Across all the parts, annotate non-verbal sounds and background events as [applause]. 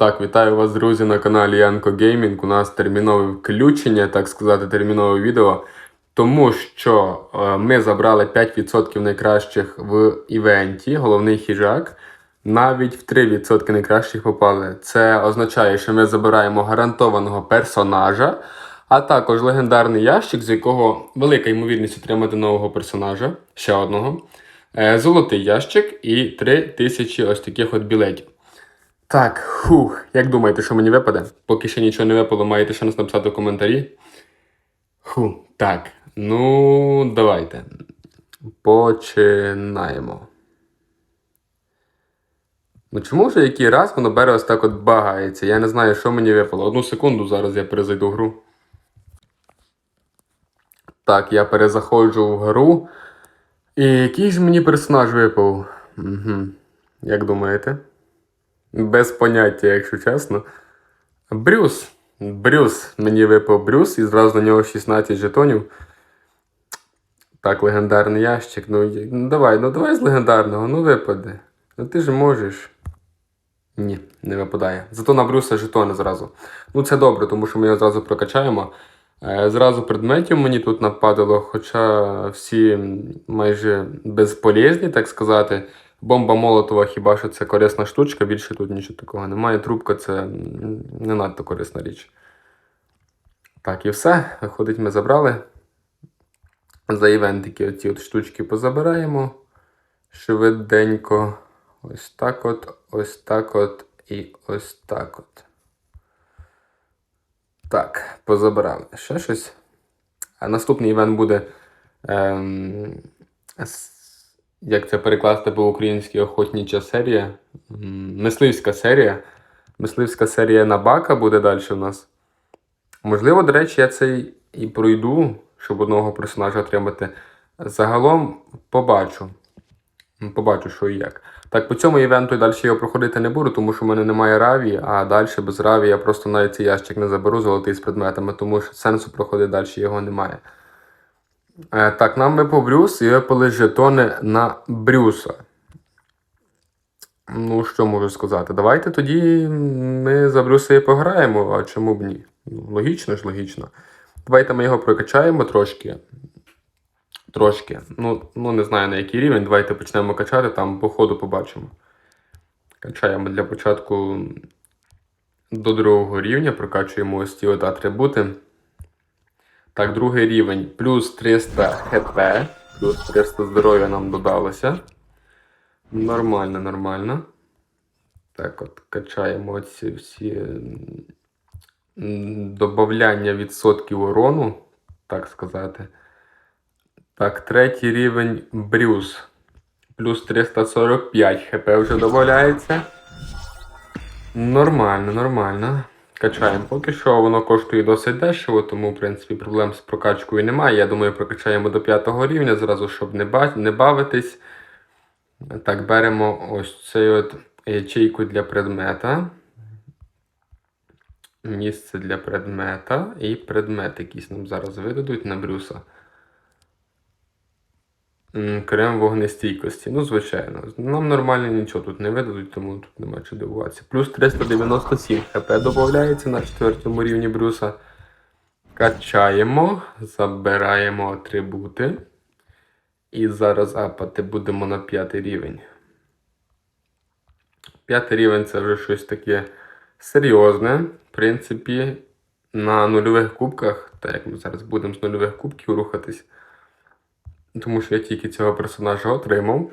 Так, вітаю вас, друзі, на каналі Янко Геймінг. У нас термінове включення, так сказати, термінове відео. Тому що е, ми забрали 5% найкращих в івенті, головний хіжак. Навіть в 3% найкращих попали. Це означає, що ми забираємо гарантованого персонажа, а також легендарний ящик, з якого велика ймовірність отримати нового персонажа, ще одного. Е, Золотий ящик і 3000 ось таких от білетів. Так, хух, як думаєте, що мені випаде? Поки ще нічого не випало, маєте шанс написати в коментарі. Ху, так. Ну, давайте. Починаємо. Ну чому вже який раз воно бере ось так от багається? Я не знаю, що мені випало. Одну секунду зараз я перезайду в гру. Так, я перезаходжу в гру. І який ж мені персонаж випав? Угу. Як думаєте? Без поняття, якщо чесно. Брюс. Брюс. Мені випав Брюс і зразу на нього 16 жетонів. Так, легендарний ящик. Ну, ну давай, ну давай з легендарного, ну випаде. Ну ти ж можеш. Ні, не випадає. Зато на Брюса жетони зразу. Ну це добре, тому що ми його зразу прокачаємо. Е, Зразу предметів мені тут нападало, хоча всі майже безполезні, так сказати. Бомба Молотова хіба що це корисна штучка, більше тут нічого такого немає. Трубка це не надто корисна річ. Так, і все. Виходить, ми забрали. За івентики оці от штучки позабираємо. Швиденько. Ось так от, ось так от і ось так от. Так, позабирали. Ще щось. А наступний івент буде. Ем, як це перекласти по-українськи охотніча серія. Мисливська серія. Мисливська серія на бака буде далі у нас. Можливо, до речі, я це і пройду, щоб одного персонажа отримати. Загалом побачу. Побачу, що і як. Так, по цьому івенту і далі його проходити не буду, тому що в мене немає раві, а далі без раві я просто навіть цей ящик не заберу золотий з предметами, тому що сенсу проходити далі його немає. Е, так, нам випав Брюс і випали жетони на Брюса. Ну, що можу сказати? Давайте тоді ми за Брюса і пограємо, а чому б ні? Ну, логічно ж, логічно. Давайте ми його прокачаємо трошки. Трошки. Ну, ну не знаю на який рівень. Давайте почнемо качати, там по ходу побачимо. Качаємо для початку до другого рівня, прокачуємо ось ці от атрибути. Так, другий рівень. Плюс 300 хп, плюс 300 здоров'я нам додалося. Нормально, нормально. Так, от качаємо ці всі добавляння відсотків урону, так сказати. Так, третій рівень Брюс. Плюс 345 хп вже додається. Нормально, нормально. Качаємо. Поки що воно коштує досить дешево, тому, в принципі, проблем з прокачкою немає. Я думаю, прокачаємо до 5 рівня зразу, щоб не, ба- не бавитись. Так, беремо ось цю от ячейку для предмета. Місце для предмета і предмет якийсь нам зараз видадуть на Брюса. Крем вогнестійкості. Ну, звичайно. Нам нормально нічого тут не видадуть, тому тут нема чого дивуватися. Плюс 397 хп додається на четвертому рівні Брюса. Качаємо, забираємо атрибути. І зараз апати будемо на п'ятий рівень. П'ятий рівень це вже щось таке серйозне. В принципі, на нульових кубках, так як ми зараз будемо з нульових кубків рухатись. Тому що я тільки цього персонажа отримав.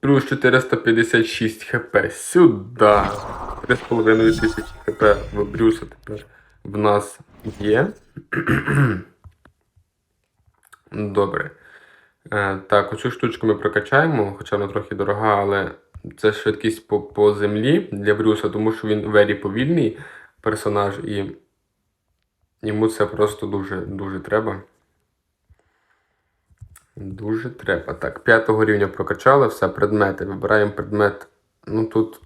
Плюс 456 хп сюди. 3,5 тисячі хп в Брюса тепер в нас є. [clears throat] Добре. Е, так, оцю штучку ми прокачаємо, хоча вона трохи дорога, але це швидкість по, по землі для Брюса, тому що він вері повільний персонаж і йому це просто дуже, дуже треба. Дуже треба. Так, п'ятого рівня прокачали, все, предмети. Вибираємо предмет. Ну тут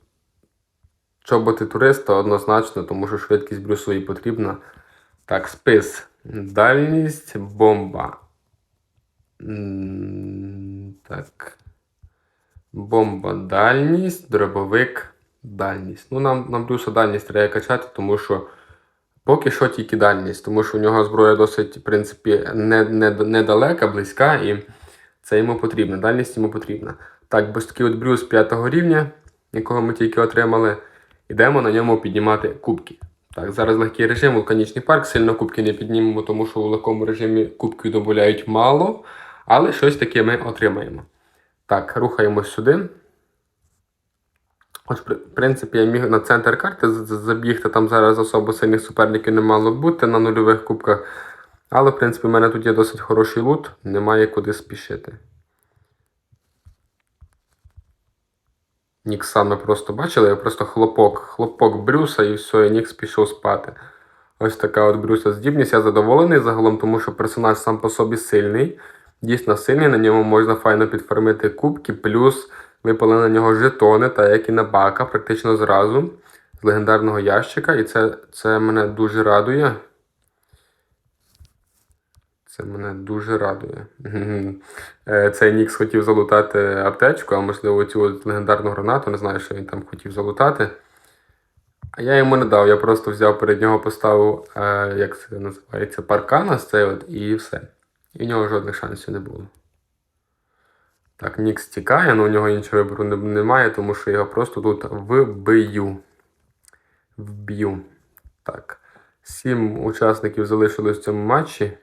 чоботи туриста однозначно, тому що швидкість брюсові потрібна. Так, спис. Дальність, бомба. Так. Бомба, дальність, дробовик, Дальність. Ну, нам, нам Брюса дальність треба качати, тому що поки що тільки дальність, тому що у нього зброя досить, в принципі, не, не, недалека, близька, і це йому потрібно. Дальність йому потрібна. Так, ж такий от Брюс 5 рівня, якого ми тільки отримали, ідемо на ньому піднімати кубки. Так, зараз легкий режим, вулканічний парк, сильно кубки не піднімемо, тому що у легкому режимі кубки додають мало, але щось таке ми отримаємо. Так, рухаємось сюди. При- в принципі, я міг на центр карти забігти, там зараз особо сильних суперників не мало бути на нульових кубках. Але, в принципі, в мене тут є досить хороший лут, немає куди спішити. Нікс саме просто бачили, я просто хлопок, хлопок Брюса і все, і Нікс пішов спати. Ось така от Брюса здібність. Я задоволений загалом, тому що персонаж сам по собі сильний. Дійсно сильний, на ньому можна файно підфармити кубки, плюс випали на нього жетони, та як і на бака, практично зразу з легендарного ящика. І це, це мене дуже радує. Це мене дуже радує. Е, Цей Нікс хотів залутати аптечку, а можливо цю легендарну гранату, не знаю, що він там хотів залутати. А я йому не дав, я просто взяв перед нього, поставив, е, як це називається, паркан ось цей от, і все. І в нього жодних шансів не було. Так, Нікс тікає, але у нього іншого вибору немає, тому що його просто тут вбию. Вб'ю. Так. Сім учасників залишилось в цьому матчі.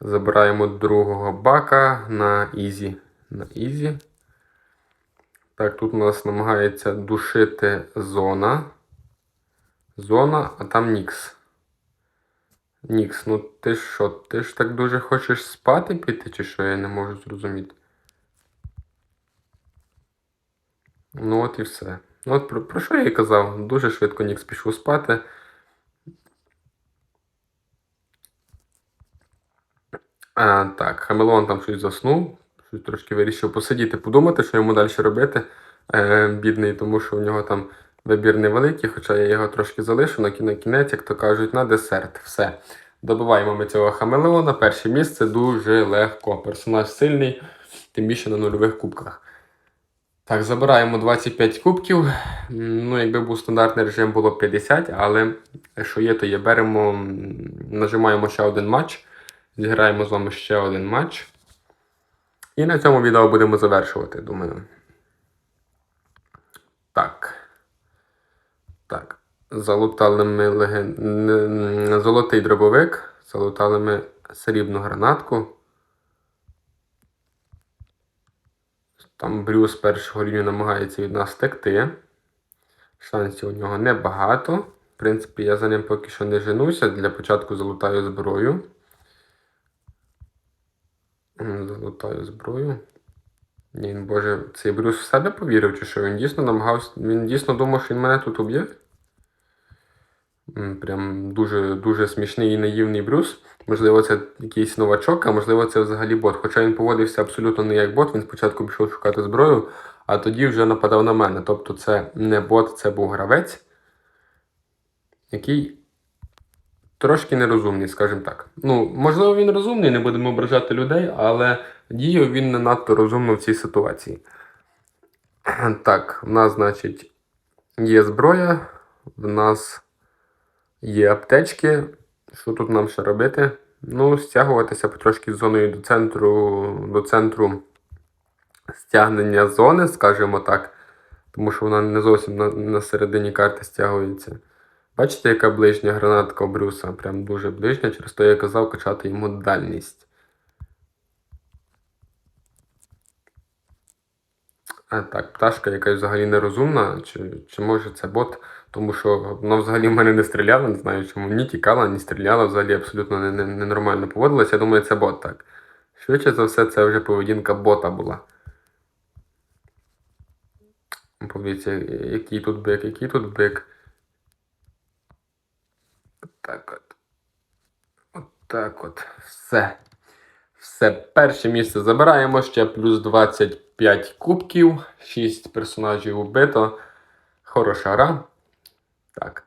Забираємо другого бака на Ізі. На Ізі. Так, тут у нас намагається душити зона. Зона, а там Нікс. Нікс, ну ти що? Ти ж так дуже хочеш спати піти, чи що я не можу зрозуміти. Ну от і все. Ну от про, про що я і казав? Дуже швидко Нікс пішов спати. А, так, Хамелеон там щось заснув, щось трошки вирішив посидіти, подумати, що йому далі робити. Е, бідний, тому що в нього там вибір невеликий, хоча я його трошки залишу на кіне- кінець, як то кажуть, на десерт. Все. Добиваємо ми цього Хамелеона. Перше місце дуже легко. Персонаж сильний, тим більше на нульових кубках. Так, забираємо 25 кубків. Ну, якби був стандартний режим, було 50, але що є, то є. Беремо, нажимаємо ще один матч. Зіграємо з вами ще один матч. І на цьому відео будемо завершувати, думаю. Так. Так. Залутали ми леген... золотий дробовик. Залутали ми срібну гранатку. Там Брюс першого рівня намагається від нас втекти. Шансів у нього небагато. В принципі, я за ним поки що не женуся. Для початку залутаю зброю. Залутаю зброю. Він, боже, цей Брюс в себе повірив, чи що? Він дійсно намагався. Він дійсно думав, що він мене тут уб'є. Прям дуже, дуже смішний і наївний Брюс. Можливо, це якийсь новачок, а можливо, це взагалі бот. Хоча він поводився абсолютно не як бот, він спочатку пішов шукати зброю, а тоді вже нападав на мене. Тобто це не бот, це був гравець, який трошки нерозумний, скажімо так. Ну, можливо, він розумний, не будемо ображати людей, але діяв він не надто розумно в цій ситуації. [clears throat] Так, в нас, значить, є зброя, в нас є аптечки. Що тут нам ще робити? Ну, стягуватися потрошки з зоною до центру, до центру стягнення зони, скажімо так. Тому що вона не зовсім на, на середині карти стягується. Бачите, яка ближня гранатка у Брюса? Прям дуже ближня, через то я казав качати йому дальність. А, так, пташка якась взагалі нерозумна, чи, чи може це бот, тому що вона взагалі в мене не стріляла, не знаю чому, ні тікала, ні стріляла, взагалі абсолютно не- не- ненормально поводилася. Я думаю, це бот так. Швидше за все, це вже поведінка бота була. Подивіться, який тут бик, який тут бик. Так от. От так от. Все. Все, перше місце забираємо, ще плюс 25 кубків, 6 персонажів убито. Хороша гра. Так.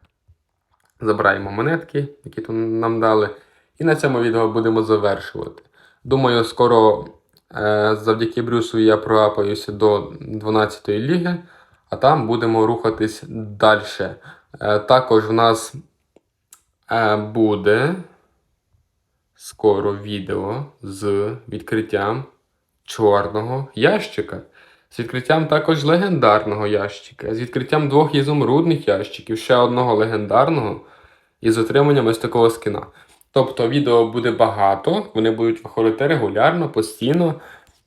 Забираємо монетки, які тут нам дали. І на цьому відео будемо завершувати. Думаю, скоро Е, Завдяки Брюсу я проапаюся до 12 ліги, а там будемо рухатись далі. Також в нас е, буде скоро відео з відкриттям чорного ящика. З відкриттям також легендарного ящика, з відкриттям двох ізумрудних ящиків, ще одного легендарного і з отриманням ось такого скина. Тобто відео буде багато, вони будуть виходити регулярно, постійно,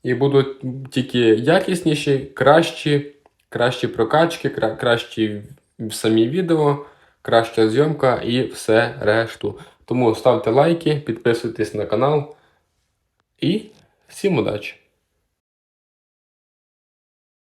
і будуть тільки якісніші, кращі, кращі прокачки, кра- кращі самі відео, краща зйомка і все решту. Тому ставте лайки, підписуйтесь на канал і всім удачі!